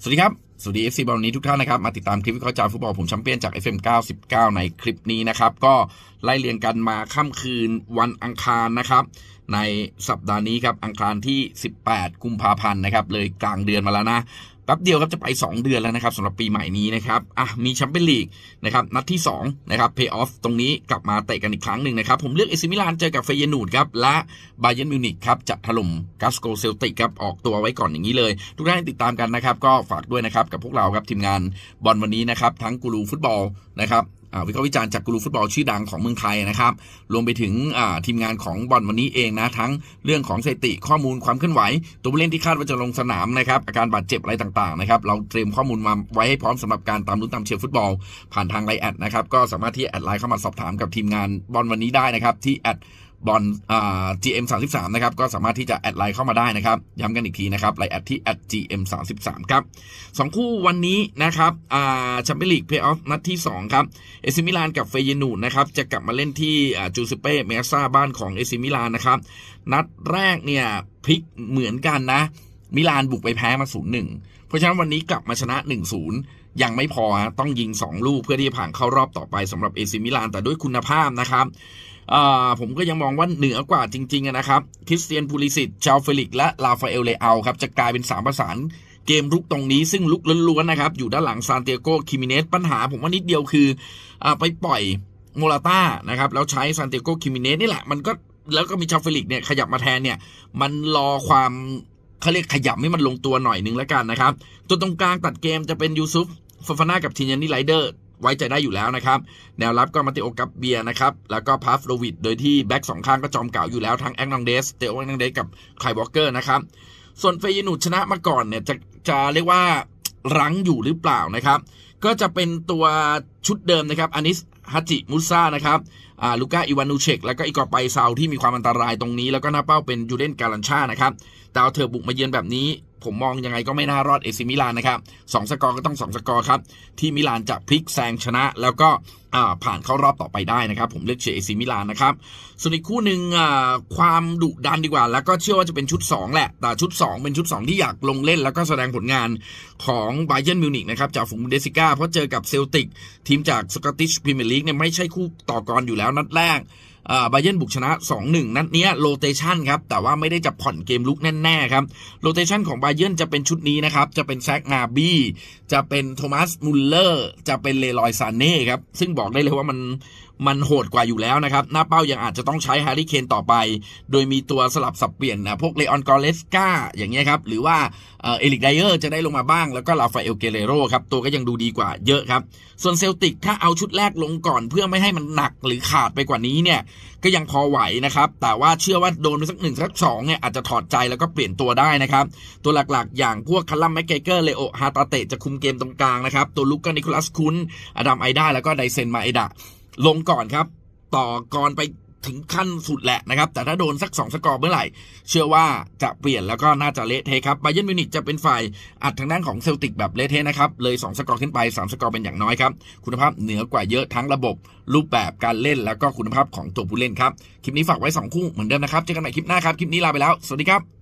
สวัสดีครับสวัสดี FC บอลนี้ทุกท่านนะครับ มาติดตามคลิปวิเคราะห์จาฟุตบอลผมแชมเปี้ยนจาก FM 99 ในคลิปนี้นะครับ ก็ไล่เรียงกันมาค่ำคืนวันอังคารนะครับ ในสัปดาห์นี้ครับ อังคารที่ 18 กุมภาพันธ์นะครับ เลยกลางเดือนมาแล้วนะแป๊บเดียวครับจะไป 2 เดือนแล้วนะครับสำหรับปีใหม่นี้นะครับอะมีแชมเปี้ยนลีกนะครับนัดที่2นะครับเพย์ออฟตรงนี้กลับมาเตะกันอีกครั้งหนึ่งนะครับ ผมเลือกเอซิมิลานเจอกับเฟยนูดครับ และบาเยนมิวนิกครับ จะถล่มกัสโกเซลติกครับ ออกตัวไว้ก่อนอย่างนี้เลย ทุกท่านติดตามกันนะครับ ก็ฝากด้วยนะครับกับพวกเราครับทีมงานบอลวันนี้นะครับทั้งกูรูฟุตบอลนะครับวิเคราะห์วิจารณ์จากกูรูฟุตบอลชื่อดังของเมืองไทยนะครับ รวมไปถึงทีมงานของบอลวันนี้เองนะ ทั้งเรื่องของสถิติข้อมูลความเคลื่อนไหว ตัวผู้เล่นที่คาดว่าจะลงสนามนะครับ อาการบาดเจ็บอะไรต่างๆนะครับ เราเตรียมข้อมูลมาไว้ให้พร้อมสำหรับการตามลุ้นตามเชียร์ฟุตบอล ผ่านทางไลน์แอดนะครับ ก็สามารถที่แอดไลน์เข้ามาสอบถามกับทีมงานบอลวันนี้ได้นะครับที่แอด บอลอ่า GM 3 3นะครับก็สามารถที่จะแอดไลน์เข้ามาได้นะครับย้ำกันอีกทีนะครับไลน์แอดที่ at GM 3 3ครับสองคู่วันนี้นะครับอ่าแชมเปี้ยนลีกเพย์ออฟนัดที่ 2 ครับเอซิมิลานกับเฟยนูนนะครับจะกลับมาเล่นที่จูซิเป้เมซ่าบ้านของเอซิมิลานนะครับนัดแรกเนี่ยพลิกเหมือนกันนะ มิลานบุกไปแพ้มา 0-1 เพราะฉะนั้นวันนี้กลับมาชนะ 1-0 ยังไม่พอฮะต้องยิง 2 ลูกเพื่อที่จะผ่านเข้ารอบต่อไปสำหรับเอซิมิลานแต่ด้วยคุณภาพนะครับผมก็ยังมองว่าเหนือกว่าจริงๆนะครับคริสเตียนพูลิสิตชาวเฟลิกและลาฟาเอลเลอาครับจะกลายเป็น 3 ประสานเกมรุกตรงนี้ซึ่งลุกล้วนๆนะครับ อยู่ด้านหลังซานเตียโกคิมิเนสปัญหาผมว่านิดเดียวคืออไปปล่อยโมราต้านะครับแล้วใช้ซานเตียโกคิมิเนสนี่แหละมันก็แล้วก็มีชาวเฟลิกเนี่ยขยับมาแทนเนี่ยมันรอความ เขาเรียกขยับให้มันลงตัวหน่อยนึงแล้วกันนะครับ ตัวตรงกลางตัดเกมจะเป็นยูซุฟฟาฟาน่ากับทินยานี่ไรเดอร์ไว้ใจได้อยู่แล้วนะครับ แนวรับก็มาเตโอกับเบียนะครับ แล้วก็พาฟโรวิดโดยที่แบ็กสองข้างก็จอมเก่าอยู่แล้วทั้งแองนองเดสเตโอแองนองเดสกับไคลวอลเกอร์นะครับ ส่วนเฟยนูชนะมาก่อนเนี่ยจะจะเรียกว่ารั้งอยู่หรือเปล่านะครับ ก็จะเป็นตัวชุดเดิมนะครับอานิส ฮัจิมุซ่านะครับลูก้าอิวานูเชกแล้วก็อีกอไปซาวที่มีความอันตรายตรงนี้ แล้วก็หน้าเป้าเป็นยูเรนการันชานะครับแต่เอาเธอบุกมาเยือนแบบนี้ ผมมองยังไงก็ไม่น่ารอดเอซิมิลานนะครับสองสกอร์ก็ต้องสองสกอร์ครับ ที่มิลานจะพลิกแซงชนะ แล้วก็ผ่านเข้ารอบต่อไปได้นะครับ ผมเลือกเชียร์เอซิมิลานนะครับ ส่วนอีกคู่หนึ่งความดุดันดีกว่า แล้วก็เชื่อว่าจะเป็นชุด 2 แหละ แต่ชุด 2 เป็นชุด 2 ที่อยากลงเล่น แล้วก็แสดงผลงานของไบเ e นมิวนิกนะครับจากฝูงบุนเดสซิก้าเพราะเจอกับเซลติกทีมจากสกอตติชพรีเมียร์ลีกเนี่ยไม่ใช่คู่ต่อกรอยู่แล้วนัดแรก ไบเยนบุกชนะ 2-1 นัดเนี้โลเตชันครับ แต่ว่าไม่ได้จะผ่อนเกมลุกแน่ๆครับ โรเตชันของไบเยนจะเป็นชุดนี้นะครับ จะเป็นแซกนาบีจะเป็นโทมัสมุลเลอร์ จะเป็นเลรอยซานเน่ครับ ซึ่งบอกได้เลยว่ามัน มันโหดกว่าอยู่แล้วนะครับ หน้าเป้ายังอาจจะต้องใช้แฮร์รี่เคนต่อไป โดยมีตัวสลับสับเปลี่ยนนะพวกเลออนกอเลสกาอย่างเงี้ยครับ หรือว่าเอลิกไดเออร์จะได้ลงมาบ้าง แล้วก็ลาฟาเอลเกเรโรครับ ตัวก็ยังดูดีกว่าเยอะครับ ส่วนเซลติกถ้าเอาชุดแรกลงก่อนเพื่อไม่ให้มันหนักหรือขาดไปกว่านี้เนี่ยก็ยังพอไหวนะครับ แต่ว่าเชื่อว่าโดนไปสักหนึ่งสักสองเนี่ยอาจจะถอดใจแล้วก็เปลี่ยนตัวได้นะครับ ตัวหลักๆ อย่างพวกคัลลัมแมกเกเกอร์เลโอฮาตาเตจะคุมเกมตรงกลางนะครับ ตัวลุกก็นิโคลัสคุนอดัมไอด้าแล้วก็ไดเซนมาเอดะ ลงก่อนครับ ต่อกรไปถึงขั้นสุดแหละนะครับ แต่ถ้าโดนสัก 2 สกอร์เมื่อไหร่ เชื่อว่าจะเปลี่ยนแล้วก็น่าจะเละเทะครับไบเยนมิวนิกจะเป็นฝ่ายอัดทางด้านของเซลติกแบบเละเทะนะครับ เลย 2 สกอร์ขึ้นไป 3 สกอร์เป็นอย่างน้อยครับ คุณภาพเหนือกว่าเยอะทั้งระบบ รูปแบบการเล่นแล้วก็คุณภาพของตัวผู้เล่นครับ คลิปนี้ฝากไว้ 2 คู่เหมือนเดิมนะครับ เจอกันใหม่คลิปหน้าครับ คลิปนี้ลาไปแล้ว สวัสดีครับ